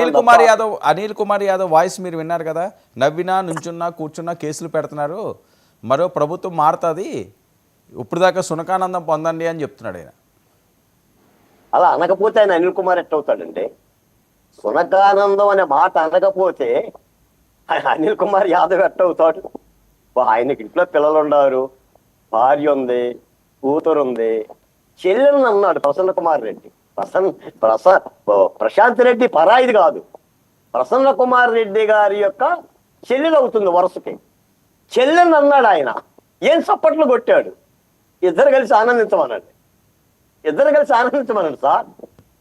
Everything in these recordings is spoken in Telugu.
అనిల్ కుమార్ యాదవ్ అనిల్ కుమార్ యాదవ్ వాయిస్ మీరు విన్నారు కదా? నవ్వినా నుంచున్నా కూర్చున్నా కేసులు పెడుతున్నారు. మరో ప్రభుత్వం మారుతుంది. ఇప్పుడు దాకా సునకానందం పొందండి అని చెప్తున్నాడు ఆయన. అలా అనకపోతే ఆయన అనిల్ కుమార్ ఎట్ అవుతాడండి సునకానందం అనే మాట అనకపోతే ఆయన అనిల్ కుమార్ యాదవ్ ఎట్ అవుతాడు? వా- ఆయనకి ఇంట్లో పిల్లలు ఉన్నారు భార్య ఉంది కూతురు ఉంది చెల్లెలను అన్నాడు ప్రసన్న కుమార్ రెడ్డి. ప్రసన్న ప్రస ప్రశాంత్ రెడ్డి పరాయిది కాదు. ప్రసన్న కుమార్ రెడ్డి గారి యొక్క చెల్లెలు అవుతుంది వరుసకి. చెల్లెని అన్నాడు ఆయన. ఏం చప్పట్లు కొట్టాడు? ఇద్దరు కలిసి ఆనందించమన్నాడు ఇద్దరు కలిసి ఆనందించమన్నాడు సార్.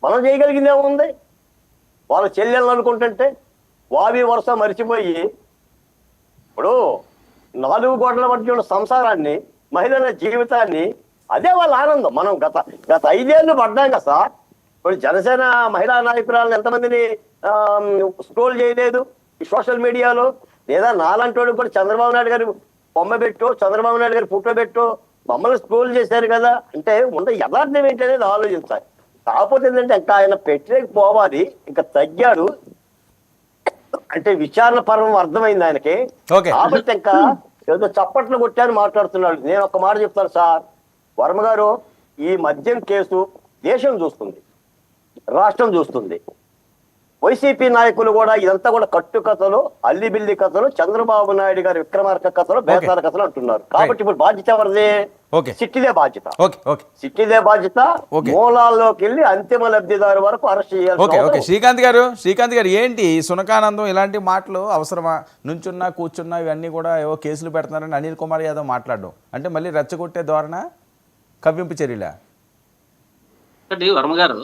మనం చేయగలిగింది ఏముంది? వాళ్ళ చెల్లెళ్ళు అనుకుంటుంటే వావి వరుస మరిచిపోయి ఇప్పుడు నాలుగు గోడల మధ్య ఉన్న సంసారాన్ని మహిళల జీవితాన్ని అదే వాళ్ళ ఆనందం. మనం గత గత ఐదేళ్ళు పడ్డాం కదా సార్. ఇప్పుడు జనసేన మహిళా నాయకురాలను ఎంతమందిని స్క్రోల్ చేయలేదు ఈ సోషల్ మీడియాలో లేదా నాలంటోడు కూడా చంద్రబాబు నాయుడు గారి బొమ్మ పెట్టు చంద్రబాబు నాయుడు గారి ఫోటో పెట్టు మమ్మల్ని స్క్రోల్ చేశారు కదా? అంటే ఉండే యథార్థం ఏంటి అనేది ఆలోచించాలి. కాకపోతే ఏంటంటే ఇంకా ఆయన పెట్టలేక పోవాలి ఇంకా తగ్గాడు. అంటే విచారణ పర్వం అర్థమైంది ఆయనకి. కాబట్టి ఇంకా ఏదో చప్పట్లు కొట్టాను మాట్లాడుతున్నాడు. నేను ఒక మాట చెప్తాను సార్. వర్మ గారు ఈ మద్యం కేసు దేశం చూస్తుంది. రాష్ట్రం చూస్తుంది. వైసీపీ నాయకులు కూడా ఇదంతా కూడా కట్టు కథలు అల్లిబిల్లి కథలు చంద్రబాబు నాయుడు గారి విక్రమార్క కథలు బేతాల కథలు అంటున్నారు. కాబట్టి ఇప్పుడు బాధ్యత ఎవరిది? ఓకే. సిట్టిదే బాధ్యత. Okay okay. సిట్టిదే బాధ్యత ఓకే. మూలాల్లోకి వెళ్ళి అంతిమ లబ్ధిదారు వరకు అరెస్ట్ చేయాలి ఓకే ఓకే. శ్రీకాంత్ గారు శ్రీకాంత్ గారు ఏంటి సునకానందం ఇలాంటి మాటలు అవసరమా? నుంచున్నా కూర్చున్నా ఇవన్నీ కూడా ఏవో కేసులు పెడుతున్నారని అనిల్ కుమార్ యాదవ్ మాట్లాడడం. అంటే మళ్ళీ రెచ్చగొట్టే ధోరణ కవ్వింపు చర్యలా? వర్మ గారు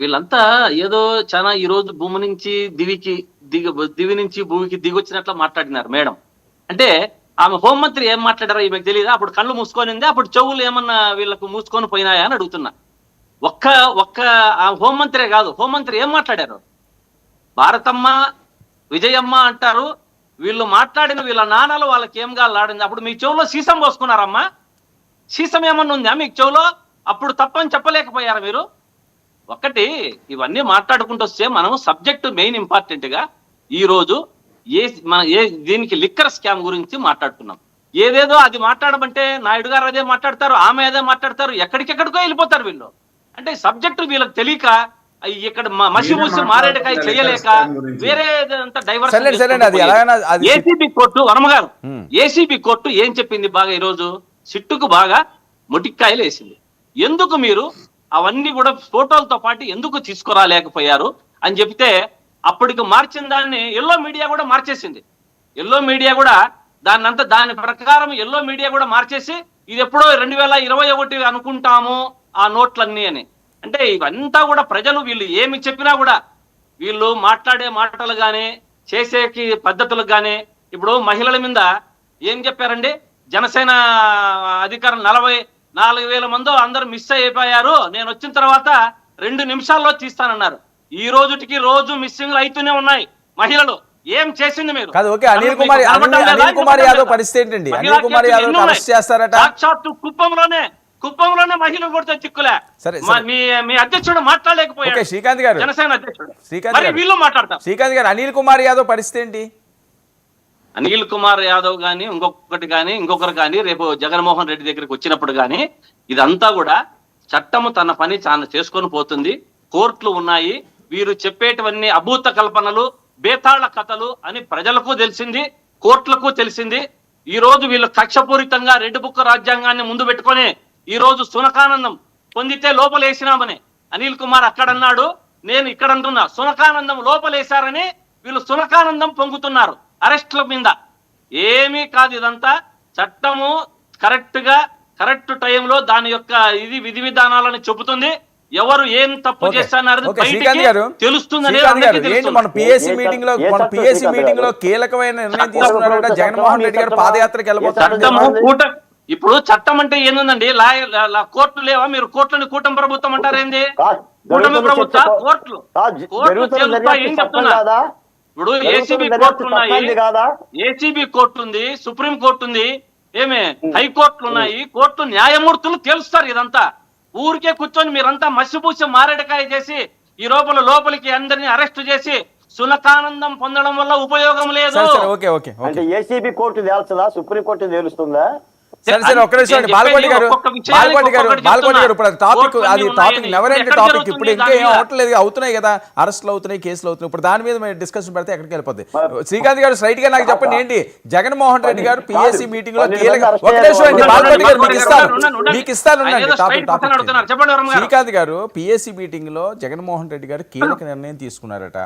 వీళ్ళంతా ఏదో చాలా ఈ రోజు భూమి నుంచి దివికి దిగ దివి నుంచి భూమికి దిగొచ్చినట్లు మాట్లాడినారు మేడం. అంటే ఆమె హోంమంత్రి ఏం మాట్లాడారో ఈమెకు తెలియదు అప్పుడు కళ్ళు మూసుకొని ఉంది? అప్పుడు చెవులు ఏమన్నా వీళ్ళకు మూసుకొని పోయినాయా అని అడుగుతున్నా. ఒక్క ఒక్క ఆ హోంమంత్రే కాదు. హోంమంత్రి ఏం మాట్లాడారు? భారతమ్మ విజయమ్మ అంటారు. వీళ్ళు మాట్లాడిన వీళ్ళ నాన్నలు వాళ్ళకి ఏం కాలాడింది అప్పుడు మీ చెవులో సీసం పోసుకున్నారమ్మా. సీసం ఏమన్నా ఉందా మీకు చెవులో? అప్పుడు తప్పని చెప్పలేకపోయారా మీరు? ఒకటి ఇవన్నీ మాట్లాడుకుంటూ వస్తే మనం సబ్జెక్ట్ మెయిన్ ఇంపార్టెంట్గా ఈ రోజు ఏ మన ఏ దీనికి లిక్కర్ స్కామ్ గురించి మాట్లాడుతున్నాం ఏదేదో అది మాట్లాడమంటే నాయుడు గారు అదే మాట్లాడతారు ఆమె అదే మాట్లాడతారు ఎక్కడికెక్కడికో వెళ్ళిపోతారు వీళ్ళు. అంటే సబ్జెక్టు వీళ్ళకి తెలియక అయ్యి ఇక్కడ మ- మసి మూసి మారేడుకాయ చేయలేక వేరే ఏసీబీ కోర్టు వనమగారు. ఏసీబీ కోర్టు ఏం చెప్పింది బాగా ఈరోజు? సిట్టుకు బాగా మొటిక్కాయలు వేసింది ఎందుకు మీరు అవన్నీ కూడా ఫోటోలతో పాటు ఎందుకు తీసుకురాలేకపోయారు అని చెప్తే అప్పటికి మార్చిన దాన్ని ఎల్లో మీడియా కూడా మార్చేసింది. ఎల్లో మీడియా కూడా దాన్ని అంతా దాని ప్రకారం ఎల్లో మీడియా కూడా మార్చేసి ఇది ఎప్పుడో రెండు వేల ఇరవై ఒకటి అనుకుంటాము ఆ నోట్లన్నీ అని. అంటే ఇవంతా కూడా ప్రజలు వీళ్ళు ఏమి చెప్పినా కూడా వీళ్ళు మాట్లాడే మాటలు కానీ చేసేకి పద్ధతులు కానీ ఇప్పుడు మహిళల మీద ఏం చెప్పారండి? జనసేన అధికారం నలభై నాలుగు వేల మందో అందరూ మిస్ అయిపోయారు నేను వచ్చిన తర్వాత రెండు నిమిషాల్లో తీస్తానన్నారు ఈ రోజుటికి రోజు మిస్సింగ్లు అయితూనే ఉన్నాయి మహిళలు ఏం చేసింది మీరు కాదు, ఓకే, అనిల్ కుమార్- అనిల్- కుమార్ యాదవ్? పరిస్థితి ఏంటండి? అనిల్ కుమార్ యాదవ్? అరెస్ట్ చేస్తారట? సాక్షాత్తు కుప్పంలోనే కుప్పంలోనే మహిళలు కొడితే చిక్కులే సరే, మా-. మీ అధ్యక్షుడు మాట్లాడలేకపోయాడు ఓకే, శ్రీకాంత్ గారు. జనసేన అధ్యక్షుడు శ్రీకాంత్. వీళ్ళు మాట్లాడతారు శ్రీకాంత్ గారు అనిల్ కుమార్ యాదవ్ పరిస్థితి ఏంటి అనిల్ కుమార్ యాదవ్ కానీ ఇంకొకటి కానీ ఇంకొకరు కానీ రేపు జగన్మోహన్ రెడ్డి దగ్గరికి వచ్చినప్పుడు కానీ ఇదంతా కూడా చట్టము తన పని తాను చేసుకొని పోతుంది. కోర్టులు ఉన్నాయి. వీరు చెప్పేటివన్నీ అభూత కల్పనలు బేతాళ కథలు అని ప్రజలకు తెలిసింది కోర్టులకు తెలిసింది. ఈ రోజు వీళ్ళు కక్షపూరితంగా రెడ్డి బుక్క రాజ్యాంగాన్ని ముందు పెట్టుకొని ఈ రోజు సునకానందం పొందితే లోపలేసినామని అనిల్ కుమార్ అక్కడన్నాడు నేను ఇక్కడ అంటున్నా సునకానందం లోపలేశారని వీళ్ళు సునకానందం పొంగుతున్నారు. అరెస్ట్ల మీద. ఏమీ కాదు ఇదంతా. చట్టము కరెక్ట్గా కరెక్ట్ టైంలో దాని యొక్క ఇది విధి విధానాలను చెబుతుంది. ఎవరు ఏం తప్పు. చేస్తున్నారు తెలుస్తుంది. మన పిఎస్సి మీటింగ్లో మన పిఎస్సి మీటింగ్లో? కీలకమైన నిర్ణయం చట్టం జగన్మోహన్ రెడ్డి గారు చట్టం పాదయాత్రకు వెళ్ళబోతున్నారు చట్టము చట్టం- కూట ఇప్పుడు చట్టం అంటే ఏందండి? కోర్టు లేవా? మీరు కోర్టుని కూటమి ప్రభుత్వం అంటారేంది? కూటమి ప్రభుత్వ? కోర్టులు. కోర్టులు ఏం చెప్తున్నా? ఇప్పుడు ఏసీబీ కోర్టులు ఉన్నాయి? ఏసీబీ కోర్టు ఉంది సుప్రీం కోర్టు ఉంది ఏమే హైకోర్టులు ఉన్నాయి కోర్టు న్యాయమూర్తులు తెలుస్తారు ఇదంతా. ఊరికే కూర్చొని మీరంతా మసిపూసి మారేడుకాయ చేసి ఈ లోపల లోపలికి అందరినీ అరెస్ట్ చేసి సునకానందం పొందడం వల్ల ఉపయోగం లేదు. అంటే ఏసీబీ కోర్టు తేల్చదా? సుప్రీం కోర్టు తేలుస్తుందా? సరే సరే ఒక్క నిమిషం అండి బాలకోటి గారు బాలకోటి గారు బాలకోటి గారు ఇప్పుడు అది టాపిక్. అది టాపిక్ ఉన్నాయి. నెవర్ ఎండ్ ఎక్కడ టాపిక్ ఇప్పుడు ఇంకా ఏం మీద? అవట్లేదు అవుతున్నాయి కదా అరెస్టులు అవుతున్నాయి కేసులు అవుతున్నాయి ఇప్పుడు దాని మీద మీరు డిస్కషన్ పెడితే ఎక్కడికి వెళ్ళిపోద్ది మరి- శ్రీకాంత్ గారు స్ట్రైట్గా నాకు చెప్పండి ఏంటి జగన్మోహన్ రెడ్డి గారు. పిఎస్సి మీటింగ్లో కీలక మంది ఒక నిమిషం అండి బాలకోటి గారు మీకు. ఇస్తాను. మీకు ఇస్తాను టాపిక్. టాపిక్ చెప్పండి వర్మ గారు. శ్రీకాంత్ గారు పిఎస్సి మీటింగ్లో జగన్మోహన్ రెడ్డి గారు కీలక నిర్ణయం తీసుకున్నారట